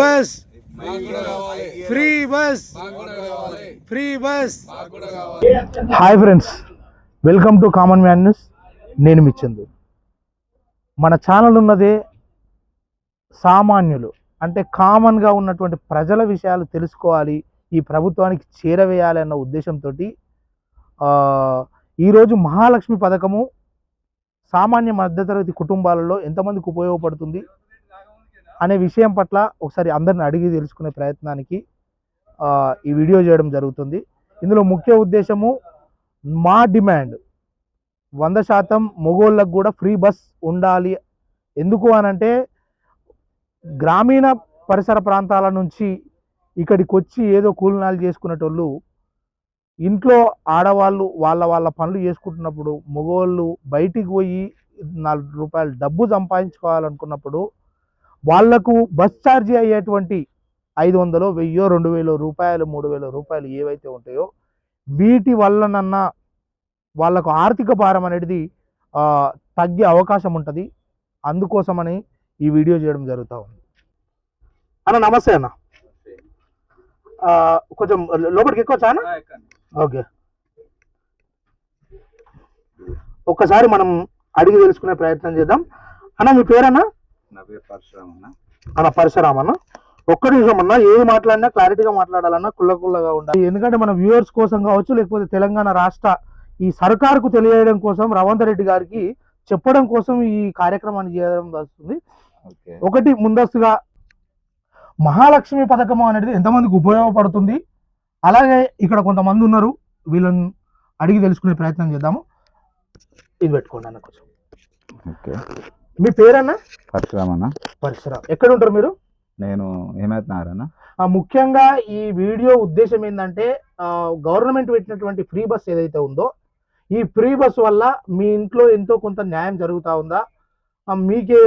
Bus. Free bus. Free bus. Hi friends welcome to common man news. నేను మిచ్చందు మన channel ఉన్నదే సామాన్యులు అంటే కామన్గా ఉన్నటువంటి ప్రజల విషయాలు తెలుసుకోవాలి ఈ ప్రభుత్వానికి చేరవేయాలి అన్న ఉద్దేశంతో ఈరోజు మహాలక్ష్మి పథకము సామాన్య మధ్యతరగతి కుటుంబాలలో ఎంతమందికి ఉపయోగపడుతుంది? అనే విషయం పట్ల ఒకసారి అందరిని అడిగి తెలుసుకునే ప్రయత్నానికి ఈ వీడియో చేయడం జరుగుతుంది. ఇందులో ముఖ్య ఉద్దేశము మా డిమాండ్. వంద శాతం మొగోళ్ళకు కూడా ఫ్రీ బస్ ఉండాలి. ఎందుకు అనంటే గ్రామీణ పరిసర ప్రాంతాల నుంచి ఇక్కడికి వచ్చి ఏదో కూలినాలు చేసుకునేటోళ్ళు ఇంట్లో ఆడవాళ్ళు వాళ్ళ వాళ్ళ పనులు చేసుకుంటున్నప్పుడు మగవాళ్ళు బయటికి పోయి నాలుగు రూపాయలు డబ్బు సంపాదించుకోవాలనుకున్నప్పుడు వాళ్ళకు బస్ ఛార్జీ అయ్యేటువంటి ఐదు వందలు వెయ్యో రెండు వేల రూపాయలు మూడు వేల రూపాయలు ఏవైతే ఉంటాయో వీటి వల్లనన్నా వాళ్ళకు ఆర్థిక భారం అనేది తగ్గే అవకాశం ఉంటుంది. అందుకోసమని ఈ వీడియో చేయడం జరుగుతూ ఉంది. అన్న నమస్తే అన్న. కొంచెం లోపలికి ఎక్కువ అన్న? ఓకే. ఒక్కసారి మనం అడిగి తెలుసుకునే ప్రయత్నం చేద్దాం. అన్న మీ పేరన్నా? నా పేరు పరశురామ్ అన్న అన్న పరశురామ్ అన్న ఒక్క నిమిషం అన్న ఏది మాట్లాడినా క్లారిటీగా మాట్లాడాలన్నా కుల్ల కుల్లగా ఉండాలి. ఎందుకంటే మన వ్యూవర్స్ కోసం కావచ్చు లేకపోతే తెలంగాణ రాష్ట్ర ఈ సర్కార్కు తెలియజేయడం కోసం రవంత్ రెడ్డి గారికి చెప్పడం కోసం ఈ కార్యక్రమాన్ని చేయడం వస్తుంది. ఓకే. ఒకటి ముందస్తుగా మహాలక్ష్మి పథకం అనేది ఎంతమందికి ఉపయోగపడుతుంది? అలాగే ఇక్కడ కొంతమంది ఉన్నారు వీళ్ళని అడిగి తెలుసుకునే ప్రయత్నం చేద్దాము. ఇది పెట్టుకోండి అన్న కొంచెం. ఓకే. మీ పేరన్నా? పరశురామ్ అన్న. పరశురామ్. ఎక్కడ ఉంటారు మీరు? నేను ఆ, ముఖ్యంగా ఈ వీడియో ఉద్దేశం ఏంటంటే గవర్నమెంట్ పెట్టినటువంటి ఫ్రీ బస్ ఏదైతే ఉందో ఈ ఫ్రీ బస్ వల్ల మీ ఇంట్లో ఎంతో కొంత న్యాయం జరుగుతూ ఉందా? మీకే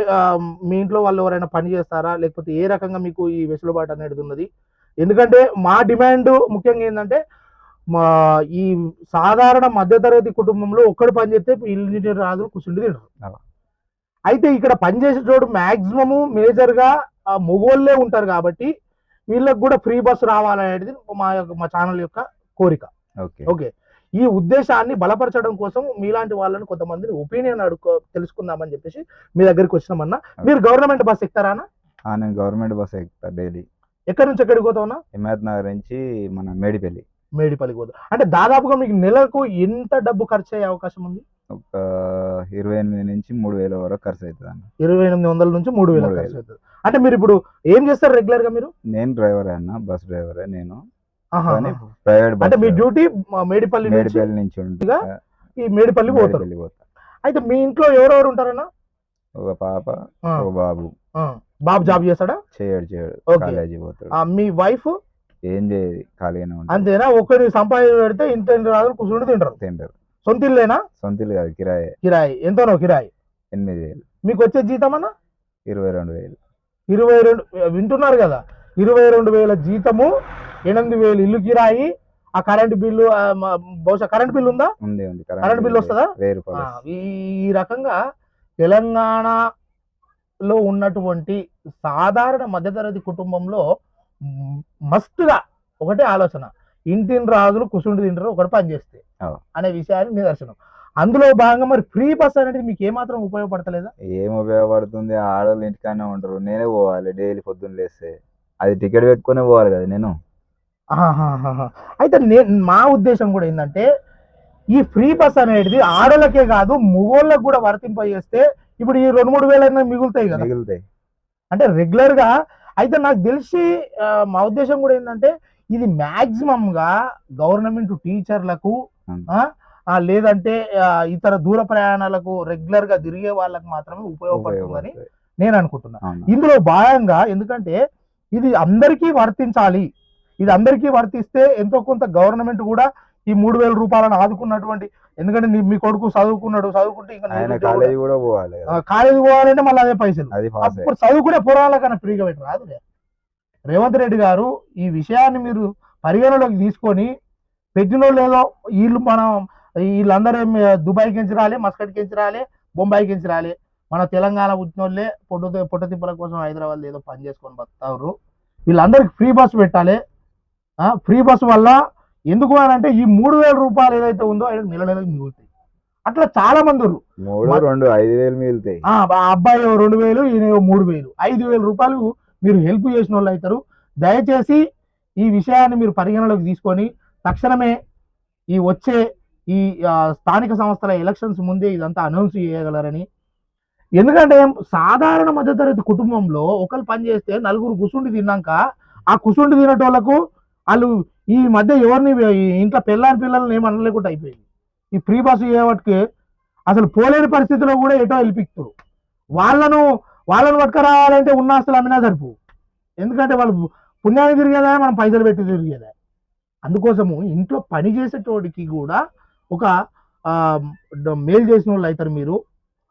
మీ ఇంట్లో వాళ్ళు ఎవరైనా పని చేస్తారా? లేకపోతే ఏ రకంగా మీకు ఈ వెసులుబాటు అనేది ఉన్నది? ఎందుకంటే మా డిమాండ్ ముఖ్యంగా ఏంటంటే మా ఈ సాధారణ మధ్యతరగతి కుటుంబంలో ఒక్కడు పని చేస్తే ఇల్లు రాదు కూర్చుండి తింటారు. అలా. అయితే ఇక్కడ పనిచేసేటోడు మ్యాక్సిమము మేజర్గా మొగోళ్ళే ఉంటారు కాబట్టి వీళ్ళకి కూడా ఫ్రీ బస్ రావాలనేది మా యొక్క మా ఛానల్ యొక్క కోరిక. ఓకే. ఓకే. ఈ ఉద్దేశాన్ని బలపరచడం కోసం మీలాంటి వాళ్ళని కొంతమందిని ఒపీనియన్ అడుకో తెలుసుకుందామని చెప్పేసి మీ దగ్గరికి వచ్చినామన్నా. మీరు గవర్నమెంట్ బస్ ఎక్కుతారా నేను గవర్నమెంట్ బస్ ఎక్కుతా డైలీ. ఎక్కడి నుంచి ఎక్కడికి పోతావునా హిమాయత్ నగర్ నుంచి మన మేడిపల్లి. మేడిపల్లికి పోతావు అంటే దాదాపుగా మీకు నెలకు ఎంత డబ్బు ఖర్చు అయ్యే అవకాశం ఉంది? ఒక ఇరవై ఎనిమిది నుంచి మూడు వేల వరకు ఖర్చు అవుతుంది అన్న ఇరవై ఎనిమిది వందల నుంచి మూడు వేల మూడు ఖర్చు వేలు. అవుతుంది అంటే మీరు ఇప్పుడు ఏం చేస్తారు రెగ్యులర్గా మీరు? నేను డ్రైవరే అన్న బస్ డ్రైవరే నేను. ఆహా, కానీ ఆహా. ప్రైవేట్ అంటే బస్ మీ డ్యూటీ మేడిపల్లి నుంచి? మేడిపల్లి నుంచి ఈ మేడిపల్లి పోతారు. మేడిపల్లి పోతా. అయితే మీ ఇంట్లో ఎవరెవరు ఉంటారన్నా? ఒక పాప ఆ, ఒక బాబు. ఆ. బాబు జాబ్ చేస్తాడా? చేయడు చేయడు. కాలేజీ పోతాడు. ఆ, మీ వైఫ్ ఏం చేయదు ఖాళీగానే ఉంటుంది అంతేనా? ఒక్కరి సంపాదన పెడితే ఇంత రాదు కూర్చుండి తింటారు. తింటారు. సొంత ఇల్లేనా? సొంత ఇల్లు కాదు కిరాయి. కిరాయి. ఎంతనో కిరాయి? ఎనిమిది వేలు. మీకు వచ్చే జీతం అన్న ఇరవై రెండు వేలు. ఇరవై రెండు వింటున్నారు కదా. ఇరవై రెండు వేల జీతము ఎనిమిది వేలు ఇల్లు కిరాయి ఆ కరెంట్ బిల్లు బహుశా కరెంట్ బిల్లు ఉందా? ఉంది ఉంది. కరెంట్ బిల్ వస్తుందా? ఈ రకంగా తెలంగాణలో ఉన్నటువంటి సాధారణ మధ్యతరగతి కుటుంబంలో మ్, మస్తుగా ఒకటే ఆలోచన. ఇంటిని రాజులు కుసుండి తింటారు ఒకటి పని చేస్తే. అనే విషయాన్ని నిదర్శనం అందులో భాగంగా మరి ఫ్రీ బస్ అనేది మీకు ఏమాత్రం ఉపయోగపడతలేదా? ఏం ఉపయోగపడుతుంది? ఆడవాళ్ళు ఇంటికానే ఉంటారు నేనే పోవాలి. డైలీ పొద్దున్న లేస్తే. అది టికెట్ పెట్టుకునే పోవాలి కదా నేను. అయితే నేను మా ఉద్దేశం కూడా ఏంటంటే ఈ ఫ్రీ బస్ అనేది ఆడలకే కాదు మగోళ్ళకి కూడా వర్తింపజేస్తే ఇప్పుడు ఈ రెండు మూడు వేలైనా మిగులుతాయి కదా. మిగులుతాయి. అంటే రెగ్యులర్గా అయితే నాకు తెలిసి మా ఉద్దేశం కూడా ఏంటంటే ఇది మాక్సిమం గా గవర్నమెంట్ టీచర్లకు లేదంటే ఇతర దూర ప్రయాణాలకు రెగ్యులర్గా తిరిగే వాళ్ళకి మాత్రమే ఉపయోగపడుతుందని ఉపయోగపడుతుంది. నేను అనుకుంటున్నా. ఇందులో భాగంగా ఎందుకంటే ఇది అందరికీ వర్తించాలి. ఇది అందరికీ వర్తిస్తే ఎంతో కొంత గవర్నమెంట్ కూడా ఈ మూడు వేల రూపాయలను ఆదుకున్నటువంటి ఎందుకంటే మీ కొడుకు చదువుకున్నాడు చదువుకుంటే ఇంకా. కాలేజీ కూడా పోవాలి కాలేజీ పోవాలంటే మళ్ళీ అదే పైసలు. అప్పుడు చదువుకునే పురాణాలకన్నా ఫ్రీగా పెట్టరు రాదులే రేవంత్ రెడ్డి గారు ఈ విషయాన్ని మీరు పరిగణలోకి తీసుకొని పెట్టినో లేదో వీళ్ళు మనం వీళ్ళందరూ దుబాయ్కి ఎంచి రాలే మస్కట్కి ఎంచి రాలే బొంబాయికి ఎంచి రాలే. మన తెలంగాణ పుట్టినోళ్ళే పొట్టు పొట్ట తిప్పల కోసం హైదరాబాద్ ఏదో పని చేసుకొని బతారు వీళ్ళందరికి ఫ్రీ బస్ పెట్టాలి. ఫ్రీ బస్ వల్ల ఎందుకు అని అంటే ఈ మూడు వేల రూపాయలు ఏదైతే ఉందో ఆయన నెల నెలకు మిగులుతాయి. అట్లా చాలా మంది రెండు ఐదు వేలు మిగులుతాయి. అబ్బాయి రెండు వేలు ఈయన మూడు వేలు. ఐదు వేల రూపాయలు మీరు హెల్ప్ చేసిన వాళ్ళు అవుతారు. దయచేసి ఈ విషయాన్ని మీరు పరిగణలోకి తీసుకొని తక్షణమే ఈ వచ్చే ఈ స్థానిక సంస్థల ఎలక్షన్స్ ముందే ఇదంతా అనౌన్స్ చేయగలరని. ఎందుకంటే సాధారణ మధ్యతరగతి కుటుంబంలో ఒకరు పని చేస్తే నలుగురు కుసుండి తిన్నాక ఆ కుసుండి తినేటోళ్ళకు వాళ్ళు ఈ మధ్య ఎవరిని ఇంట్లో పిల్లని పిల్లల్ని ఏమనలేకుండా అనలేకుండా అయిపోయింది. ఈ ఫ్రీ బస్సు చేయబట్టి అసలు పోలేని పరిస్థితిలో కూడా ఎటో వెళ్ళిపిస్తారు వాళ్ళను వాళ్ళను పట్టుకురావాలంటే ఉన్న అసలు అమ్మినా సరిపు ఎందుకంటే వాళ్ళు పుణ్యానికి తిరిగేదా మనం పైసలు పెట్టి తిరిగేదా అందుకోసము ఇంట్లో పని చేసేటోడికి కూడా ఒక మేలు చేసిన వాళ్ళు అవుతారు మీరు.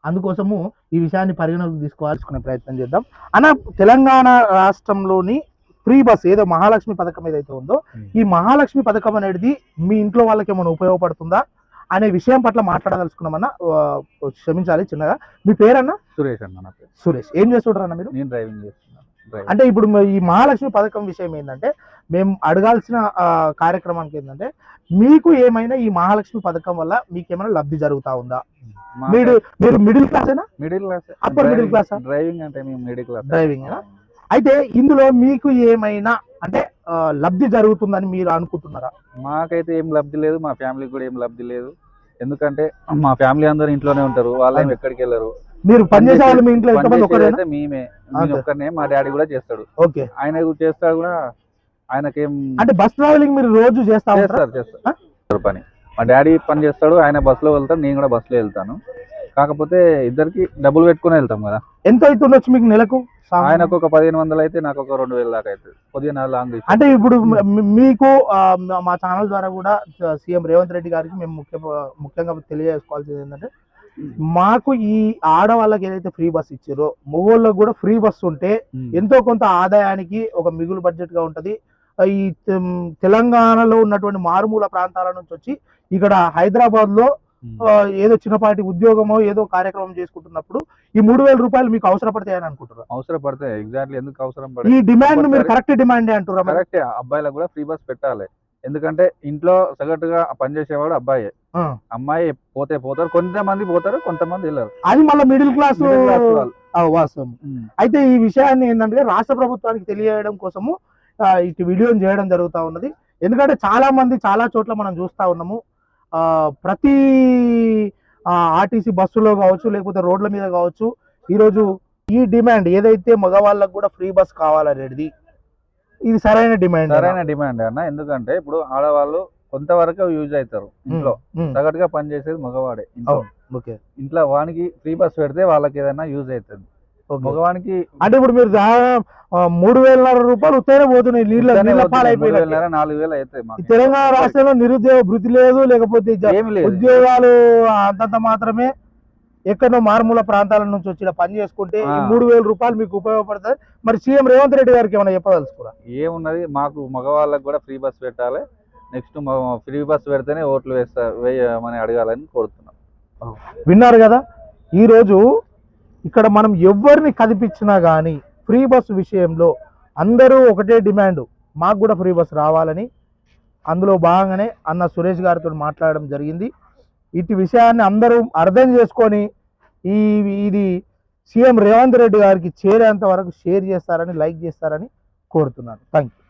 అందుకోసము ఈ విషయాన్ని పరిగణలోకి తీసుకోవాల్సుకునే ప్రయత్నం చేద్దాం. అన్న తెలంగాణ రాష్ట్రంలోని ఫ్రీ బస్ ఏదో మహాలక్ష్మి పథకం ఏదైతే ఉందో ఈ మహాలక్ష్మి పథకం అనేది మీ ఇంట్లో వాళ్ళకి ఏమైనా ఉపయోగపడుతుందా అనే విషయం పట్ల మాట్లాడదలుచుకున్నామన్నా క్షమించాలి చిన్నగా. మీ పేరన్నా? సురేష్ అన్న నా పేరు. సురేష్. ఏం చేస్తుంటారన్న మీరు? నేను డ్రైవింగ్ చేస్తున్నాను. అంటే ఇప్పుడు ఈ మహాలక్ష్మి పథకం విషయం ఏంటంటే మేము అడగాల్సిన కార్యక్రమానికి ఏంటంటే మీకు ఏమైనా ఈ మహాలక్ష్మి పథకం వల్ల మీకు ఏమైనా లబ్ధి జరుగుతా ఉందా? మీరు మీరు మిడిల్ క్లాసేనా మిడిల్ క్లాస్. middle class ఆ? డ్రైవింగ్ అంటే మేము మిడిల్ క్లాస్. ఆ? అయితే ఇందులో మీకు ఏమైనా అంటే లబ్ధి జరుగుతుందని మీరు అనుకుంటున్నారా? మాకైతే ఏం లబ్ధి లేదు మా ఫ్యామిలీకి కూడా ఏం లబ్ధి లేదు. ఎందుకంటే మా ఫ్యామిలీ అందరూ ఇంట్లోనే ఉంటారు వాళ్ళు. ఎక్కడికి వెళ్ళరు. మీరు పనిచేసే వాళ్ళు మీ ఇంట్లో మేమే. ఒక్కనే మా డాడీ కూడా చేస్తాడు. ఓకే. ఆయన కూడా చేస్తాడు కూడా ఆయనకేం అంటే బస్ ట్రావెలింగ్ మీరు రోజు చేస్తా చేస్తారు చేస్తారు. పని. మా డాడీ పని చేస్తాడు ఆయన బస్సులో వెళ్తాడు నేను కూడా బస్సులో వెళ్తాను. కాకపోతే ఇద్దరికి డబ్బులు పెట్టుకుని వెళ్తాం కదా. ఎంత అవుతుండొచ్చు మీకు నెలకు? ఆయనకు ఒక పదిహేను వందలు అయితే నాకు ఒక రెండు వేల దాకా అవుతుంది. కొద్దిగా లాంగ్ అంటే ఇప్పుడు మీకు మా- ఛానల్ ద్వారా కూడా సీఎం రేవంత్ రెడ్డి గారికి మేము ముఖ్య ముఖ్యంగా తెలియజేసుకోవాల్సింది ఏంటంటే మాకు ఈ ఆడవాళ్ళకి ఏదైతే ఫ్రీ బస్ ఇచ్చారో మగవాళ్ళకి కూడా ఫ్రీ బస్ ఉంటే ఎంతో కొంత ఆదాయానికి ఒక మిగులు బడ్జెట్గా ఉంటది. ఈ తెలంగాణలో ఉన్నటువంటి మారుమూల ప్రాంతాల నుంచి వచ్చి ఇక్కడ హైదరాబాద్లో ఏదో చిన్నపాటి ఉద్యోగమో ఏదో కార్యక్రమం చేసుకుంటున్నప్పుడు ఈ మూడు వేల రూపాయలు మీకు అవసరపడతాయని అనుకుంటున్నారు. అవసరం పడితే ఎగ్జాక్ట్లీ ఎందుకు అవసరం ఈ డిమాండ్ మీరు కరెక్ట్ డిమాండ్ అంటున్నారు కరెక్ట్. అబ్బాయిలకు కూడా ఫ్రీ బస్ పెట్టాలి. ఎందుకంటే ఇంట్లో సగటుగా పనిచేసేవాడు అబ్బాయి. అమ్మాయి పోతే పోతారు కొంతమంది పోతారు కొంతమంది వెళ్ళరు. అది మళ్ళీ మిడిల్ క్లాస్. వాస్తవం. అయితే ఈ విషయాన్ని ఏంటంటే రాష్ట్ర ప్రభుత్వానికి తెలియజేయడం కోసము ఇటు వీడియోని చేయడం జరుగుతూ ఉన్నది. ఎందుకంటే చాలా మంది చాలా చోట్ల మనం చూస్తూ ఉన్నాము. ఆ, ప్రతి ఆర్టీసీ బస్సులో కావచ్చు లేకపోతే రోడ్ల మీద కావచ్చు ఈరోజు ఈ డిమాండ్ ఏదైతే మగవాళ్ళకు కూడా ఫ్రీ బస్ కావాలనేది ఇది సరైన డిమాండ్ సరైన డిమాండ్ అన్న. ఎందుకంటే ఇప్పుడు ఆడవాళ్ళు కొంతవరకు యూజ్ అవుతారు ఇంట్లో. సగటుగా పని చేసేది మగవాడే ఇంట్లో. ఇంట్లో వానికి ఫ్రీ బస్ పెడితే వాళ్ళకి ఏదైనా యూజ్ అవుతుంది. మగవానికి అంటే ఇప్పుడు మీరు మూడు వేల రూపాయలు ఉత్తైన పోతున్నాయి నీళ్ళ నీళ్ళ పాలైపోయినాయి వేలన్నర, నాలుగు వేలు అవుతాయి తెలంగాణ రాష్ట్రంలో నిరుద్యోగ భృతి లేదు లేకపోతే ఉద్యోగాలు అంతంత మాత్రమే ఎక్కడో మారుమూల ప్రాంతాల నుంచి వచ్చిన పని చేసుకుంటే. మూడు వేల రూపాయలు మీకు ఉపయోగపడుతుంది మరి సీఎం రేవంత్ రెడ్డి గారికి ఏమైనా చెప్పదలుచుకురా ఏమున్నది? మాకు మగవాళ్ళకి కూడా ఫ్రీ బస్ పెట్టాలి. నెక్స్ట్ ఫ్రీ బస్ పెడితేనే ఓట్లు వేస్తా వేయమని అడగాలని కోరుతున్నాం. విన్నారు కదా? ఈరోజు ఇక్కడ మనం ఎవరిని కదిపించినా కానీ ఫ్రీ బస్ విషయంలో అందరూ ఒకటే డిమాండ్. మాకు కూడా ఫ్రీ బస్ రావాలని. అందులో భాగంగానే అన్న సురేష్ గారితో మాట్లాడడం జరిగింది. ఇటు విషయాన్ని అందరూ అర్థం చేసుకొని ఈ ఇది సీఎం రేవంత్ రెడ్డి గారికి చేరేంత వరకు షేర్ చేస్తారని లైక్ చేస్తారని కోరుతున్నాను. Thank you